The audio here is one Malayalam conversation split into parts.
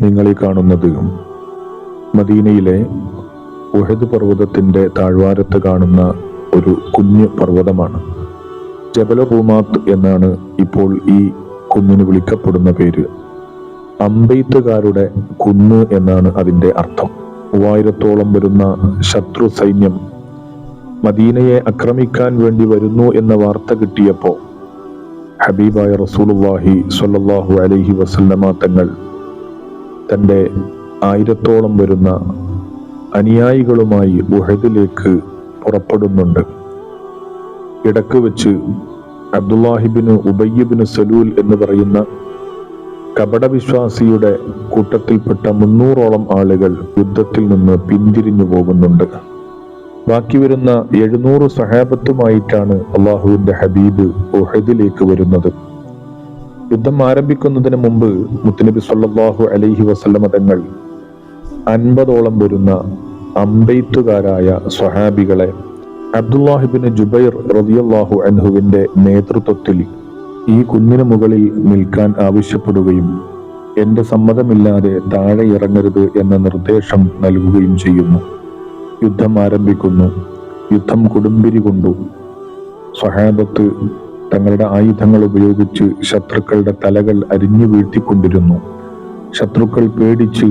നിങ്ങളീ കാണുന്നത് മദീനയിലെ ഉഹദ് പർവതത്തിന്റെ താഴ്വാരത്ത് കാണുന്ന ഒരു കുഞ്ഞു പർവതമാണ്. ജബല റൂമാത്ത് എന്നാണ് ഇപ്പോൾ ഈ കുന്നിന് വിളിക്കപ്പെടുന്ന പേര്. അമ്പെയ്ത്തുകാരുടെ കുന്ന് എന്നാണ് അതിന്റെ അർത്ഥം. മൂവായിരത്തോളം വരുന്ന ശത്രു സൈന്യം മദീനയെ ആക്രമിക്കാൻ വേണ്ടി വരുന്നു എന്ന വാർത്ത കിട്ടിയപ്പോൾ ഹബീബായ റസൂലുള്ളാഹി സ്വല്ലല്ലാഹു അലൈഹി വസല്ലമ തങ്ങൾ തന്റെ ആയിരത്തോളം വരുന്ന അനുയായികളുമായി ഉഹദിലേക്ക് പുറപ്പെടുന്നുണ്ട്. ഇടയ്ക്ക് വെച്ച് അബ്ദുല്ലാഹിബിന് ഉബയ്യബിന് സലൂൽ എന്ന് പറയുന്ന കപടവിശ്വാസിയുടെ കൂട്ടത്തിൽപ്പെട്ട മുന്നൂറോളം ആളുകൾ യുദ്ധത്തിൽ നിന്ന് പിന്തിരിഞ്ഞു പോകുന്നുണ്ട്. ബാക്കി വരുന്ന എഴുന്നൂറ് സഹാബത്തുമായിട്ടാണ് അള്ളാഹുവിന്റെ ഹബീബ് ഉഹദിലേക്ക് വരുന്നത്. യുദ്ധം ആരംഭിക്കുന്നതിന് മുമ്പ് മുത്തുനബി സല്ലാഹു അലൈഹി വസല്ലമ തങ്ങൾ അൻപതോളം വരുന്ന അമ്പെയ്ത്തുകാരായ സ്വഹാബികളെ അബ്ദുല്ലാഹിബിന് ജുബൈർ റളിയല്ലാഹു അൻഹുവിന്റെ നേതൃത്വത്തിൽ ഈ കുന്നിന് മുകളിൽ നിൽക്കാൻ ആവശ്യപ്പെടുകയും എന്റെ സമ്മതമില്ലാതെ താഴെ ഇറങ്ങരുത് എന്ന നിർദ്ദേശം നൽകുകയും ചെയ്യുന്നു. യുദ്ധം ആരംഭിക്കുന്നു. യുദ്ധം കൊടുമ്പിരി കൊണ്ടു. സ്വഹാബത്ത് തങ്ങളുടെ ആയുധങ്ങൾ ഉപയോഗിച്ച് ശത്രുക്കളുടെ തലകൾ അരിഞ്ഞു വീഴ്ത്തിക്കൊണ്ടിരുന്നു. ശത്രുക്കൾ പേടിച്ച്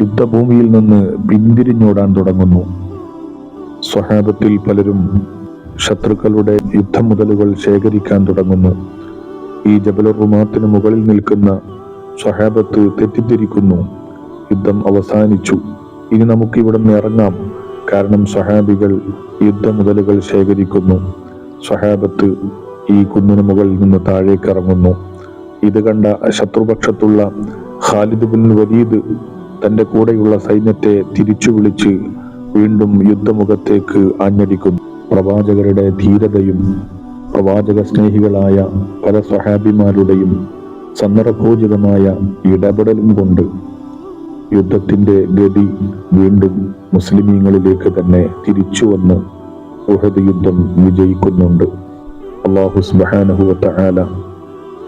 യുദ്ധഭൂമിയിൽ നിന്ന് പിന്തിരിഞ്ഞോടാൻ തുടങ്ങുന്നു. സ്വഹാബത്തിൽ പലരും ശത്രുക്കളുടെ യുദ്ധമുതലുകൾ ശേഖരിക്കാൻ തുടങ്ങുന്നു. ഈ ജബലുർ റുമാത്തിന് മുകളിൽ നിൽക്കുന്ന സ്വഹാബത്ത് തെറ്റിദ്ധരിക്കുന്നു. യുദ്ധം അവസാനിച്ചു. ഇനി നമുക്ക് ഇവിടെ നിന്ന് ഇറങ്ങാം. കാരണം സ്വഹാബികൾ യുദ്ധമുതലുകൾ ശേഖരിക്കുന്നു. സ്വഹാബത്ത് ഈ കുന്നിന് മുകളിൽ നിന്ന് താഴേക്ക് ഇറങ്ങുന്നു. ഇത് കണ്ട ശത്രുപക്ഷത്തുള്ള ഖാലിദ് ബിൻ വലീദ് തന്റെ കൂടെയുള്ള സൈന്യത്തെ തിരിച്ചു വിളിച്ച് വീണ്ടും യുദ്ധമുഖത്തേക്ക് ആഞ്ഞടിക്കുന്നു. പ്രവാചകരുടെ ധീരതയും പ്രവാചക സ്നേഹികളായ പല സ്വഹാബിമാരുടെയും സന്ദർഭോചിതമായ ഇടപെടലും കൊണ്ട് യുദ്ധത്തിന്റെ ഗതി വീണ്ടും മുസ്ലിമീങ്ങളിലേക്ക് തന്നെ തിരിച്ചു വന്ന് യുദ്ധം വിജയിക്കുന്നുണ്ട്. അള്ളാഹു സുബാനഹുവല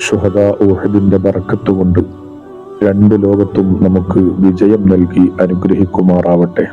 ഷുഹദ ഊഹദിന്റെ ബറക്കത്തുകൊണ്ട് രണ്ട് ലോകത്തും നമുക്ക് വിജയം നൽകി അനുഗ്രഹിക്കുമാറാവട്ടെ.